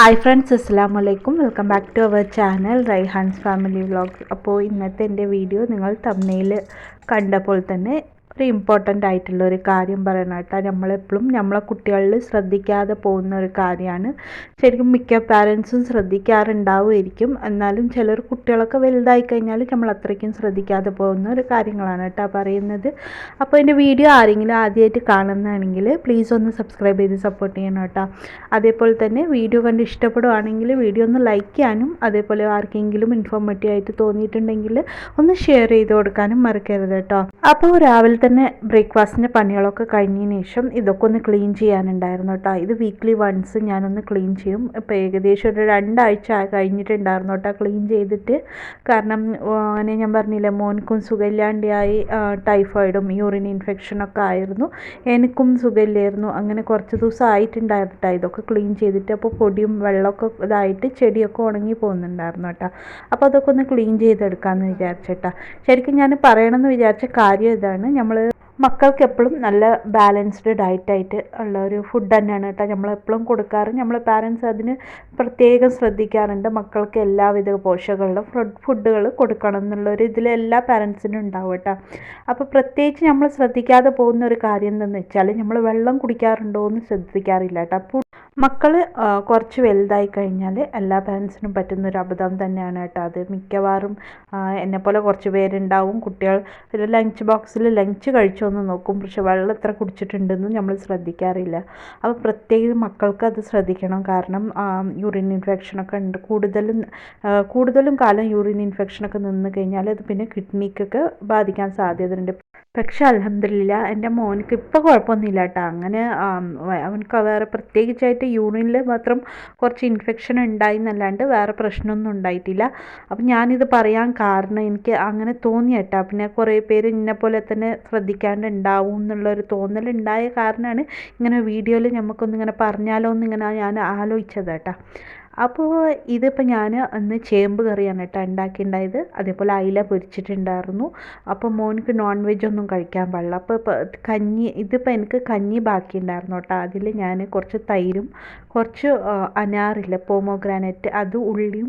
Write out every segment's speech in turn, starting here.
Hi friends അസ്സാം വലൈക്കും welcome back to our channel Raihan's family vlogs അപ്പോൾ ഇന്നത്തെ എന്റെ വീഡിയോ നിങ്ങൾ തമ്മയിൽ കണ്ടപ്പോൾ തന്നെ ഒരു ഇമ്പോർട്ടന്റ് ആയിട്ടുള്ള ഒരു കാര്യം പറയണം കേട്ടോ. നമ്മളെപ്പോഴും നമ്മളെ കുട്ടികളിൽ ശ്രദ്ധിക്കാതെ പോകുന്ന ഒരു കാര്യമാണ്. ശരിക്കും മിക്ക പാരൻസും ശ്രദ്ധിക്കാറുണ്ടാവുമായിരിക്കും. എന്നാലും ചിലർ കുട്ടികളൊക്കെ വലുതായി കഴിഞ്ഞാൽ നമ്മൾ അത്രയ്ക്കും ശ്രദ്ധിക്കാതെ പോകുന്ന ഒരു കാര്യങ്ങളാണ് കേട്ടോ പറയുന്നത്. അപ്പോൾ എന്റെ വീഡിയോ ആരെങ്കിലും ആദ്യമായിട്ട് കാണുന്നതാണെങ്കിൽ പ്ലീസ് ഒന്ന് സബ്സ്ക്രൈബ് ചെയ്ത് സപ്പോർട്ട് ചെയ്യണം കേട്ടോ. അതേപോലെ തന്നെ വീഡിയോ കണ്ട് ഇഷ്ടപ്പെടുവാണെങ്കിൽ വീഡിയോ ഒന്ന് ലൈക്ക് ചെയ്യാനും അതേപോലെ ആർക്കെങ്കിലും ഇൻഫോർമേറ്റീവ് ആയിട്ട് തോന്നിയിട്ടുണ്ടെങ്കിൽ ഒന്ന് ഷെയർ ചെയ്ത് കൊടുക്കാനും മറക്കരുത് കേട്ടോ. അപ്പോൾ രാവിലെ തന്നെ ബ്രേക്ക്ഫാസ്റ്റിന്റെ പണികളൊക്കെ കഴിഞ്ഞതിന് ശേഷം ഇതൊക്കെ ഒന്ന് ക്ലീൻ ചെയ്യാനുണ്ടായിരുന്നു കേട്ടോ. ഇത് വീക്ക്ലി വൺസ് ഞാനൊന്ന് ക്ലീൻ ചെയ്യും. ഇപ്പോൾ ഏകദേശം ഒരു രണ്ടാഴ്ച കഴിഞ്ഞിട്ടുണ്ടായിരുന്നു കേട്ടോ ക്ലീൻ ചെയ്തിട്ട്. കാരണം അങ്ങനെ ഞാൻ പറഞ്ഞില്ലേ മോനിക്കും സുഖമില്ലാണ്ടായി ടൈഫോയിഡും യൂറിൻ ഇൻഫെക്ഷനൊക്കെ ആയിരുന്നു. എനിക്കും സുഖമില്ലായിരുന്നു. അങ്ങനെ കുറച്ച് ദിവസം ആയിട്ടുണ്ടായിരുന്നു കേട്ടോ ഇതൊക്കെ ക്ലീൻ ചെയ്തിട്ട്. അപ്പോൾ പൊടിയും വെള്ളമൊക്കെ ഇതായിട്ട് ചെടിയൊക്കെ ഉണങ്ങി പോകുന്നുണ്ടായിരുന്നു കേട്ടോ. അപ്പോൾ അതൊക്കെ ഒന്ന് ക്ലീൻ ചെയ്തെടുക്കാമെന്ന് വിചാരിച്ചേട്ടാ ശരിക്കും ഞാൻ പറയണമെന്ന് വിചാരിച്ച കാര്യം ഇതാണ്. നമ്മൾ മക്കൾക്ക് എപ്പോഴും നല്ല ബാലൻസ്ഡ് ഡയറ്റായിട്ട് ഉള്ള ഒരു ഫുഡ് തന്നെയാണ് കേട്ടോ. നമ്മളെപ്പോഴും കൊടുക്കാറ്. നമ്മൾ പാരൻസ് അതിന് പ്രത്യേകം ശ്രദ്ധിക്കാറുണ്ട്. മക്കൾക്ക് എല്ലാവിധ പോഷകങ്ങളും ഫുഡുകൾ കൊടുക്കണം എന്നുള്ളൊരു ഇതിൽ എല്ലാ പാരൻസിനും ഉണ്ടാവും കേട്ടോ. അപ്പോൾ പ്രത്യേകിച്ച് നമ്മൾ ശ്രദ്ധിക്കാതെ പോകുന്ന ഒരു കാര്യം എന്തെന്ന് വെച്ചാൽ നമ്മൾ വെള്ളം കുടിക്കാറുണ്ടോ എന്ന് ശ്രദ്ധിക്കാറില്ല കേട്ടോ. മക്കൾ കുറച്ച് വലുതായി കഴിഞ്ഞാൽ എല്ലാ പാരൻസിനും പറ്റുന്ന ഒരു അബദ്ധം തന്നെയാണ് കേട്ടോ അത്. മിക്കവാറും എന്നെപ്പോലെ കുറച്ച് പേരുണ്ടാവും. കുട്ടികൾ ഒരു ലഞ്ച് ബോക്സിൽ ലഞ്ച് കഴിച്ചോന്ന് നോക്കും. പക്ഷെ വെള്ളം എത്ര കുടിച്ചിട്ടുണ്ടെന്ന് നമ്മൾ ശ്രദ്ധിക്കാറില്ല. അപ്പോൾ പ്രത്യേകിച്ച് മക്കൾക്ക് അത് ശ്രദ്ധിക്കണം. കാരണം യൂറിൻ ഇൻഫെക്ഷനൊക്കെ ഉണ്ട്. കൂടുതലും കൂടുതലും കാലം യൂറിൻ ഇൻഫെക്ഷനൊക്കെ നിന്ന് കഴിഞ്ഞാൽ അത് പിന്നെ കിഡ്നിക്കൊക്കെ ബാധിക്കാൻ സാധ്യതയുണ്ട്. പക്ഷെ അലഹമില്ല എന്റെ മോനിക്ക് ഇപ്പോൾ കുഴപ്പമൊന്നുമില്ല കേട്ടോ. അങ്ങനെ അവനക്ക് വേറെ പ്രത്യേകിച്ചായിട്ട് യൂറിനിൽ മാത്രം കുറച്ച് ഇൻഫെക്ഷൻ ഉണ്ടായി എന്നല്ലാണ്ട് വേറെ പ്രശ്നമൊന്നും ഉണ്ടായിട്ടില്ല. അപ്പം ഞാനിത് പറയാൻ കാരണം എനിക്ക് അങ്ങനെ തോന്നിയട്ടാ പിന്നെ കുറേ പേര് ഇന്നെ പോലെ തന്നെ ശ്രദ്ധിക്കാണ്ട് ഉണ്ടാവും എന്നുള്ളൊരു തോന്നലുണ്ടായ കാരണമാണ് ഇങ്ങനെ വീഡിയോയിൽ നമുക്കൊന്നിങ്ങനെ പറഞ്ഞാലോ എന്നിങ്ങനെ ഞാൻ ആലോചിച്ചത് കേട്ടോ. അപ്പോൾ ഇതിപ്പോൾ ഞാൻ അന്ന് ചേമ്പ് കറിയാണ് കേട്ടോ ഉണ്ടാക്കിയിട്ടുണ്ടായത് അതേപോലെ അയില പൊരിച്ചിട്ടുണ്ടായിരുന്നു. അപ്പോൾ മോനിക്ക് നോൺ വെജ് ഒന്നും കഴിക്കാൻ പാടില്ല. അപ്പോൾ കഞ്ഞി ഇതിപ്പോൾ എനിക്ക് കഞ്ഞി ബാക്കി ഉണ്ടായിരുന്നു കേട്ടോ. അതിൽ ഞാൻ കുറച്ച് തൈരും കുറച്ച് അനാറില്ല പോമോഗ്രാനൈറ്റ് അത് ഉള്ളിയും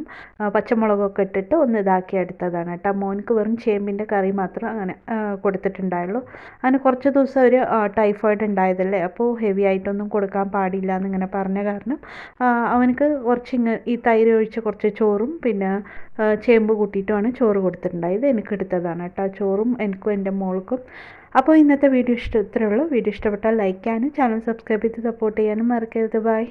പച്ചമുളകൊക്കെ ഇട്ടിട്ട് ഒന്ന് ഇതാക്കി എടുത്തതാണ് കേട്ടോ. മോനിക്ക് വെറും ചേമ്പിന്റെ കറി മാത്രം അങ്ങനെ കൊടുത്തിട്ടുണ്ടായുള്ളൂ. അങ്ങനെ കുറച്ച് ദിവസം ഒരു ടൈഫോയിഡ് ഉണ്ടായതല്ലേ? അപ്പോൾ ഹെവി ആയിട്ടൊന്നും കൊടുക്കാൻ പാടില്ല എന്നിങ്ങനെ പറഞ്ഞ കാരണം അവനക്ക് കുറച്ച് ഇങ്ങനെ ഈ തൈര് ഒഴിച്ച് കുറച്ച് ചോറും പിന്നെ ചേമ്പ് കൂട്ടിയിട്ടുമാണ് ചോറ് കൊടുത്തിട്ടുണ്ടായത്. എനിക്ക് എടുത്തതാണ് കേട്ടോ. ചോറും എനിക്കും എന്റെ മോൾക്കും. അപ്പോൾ ഇന്നത്തെ വീഡിയോ ഇഷ്ടം ഇത്രയേ ഉള്ളൂ. വീഡിയോ ഇഷ്ടപ്പെട്ടാൽ ലൈക്ക് ചെയ്യാനും ചാനൽ സബ്സ്ക്രൈബ് ചെയ്ത് സപ്പോർട്ട് ചെയ്യാനും മറക്കരുത്. ബൈ.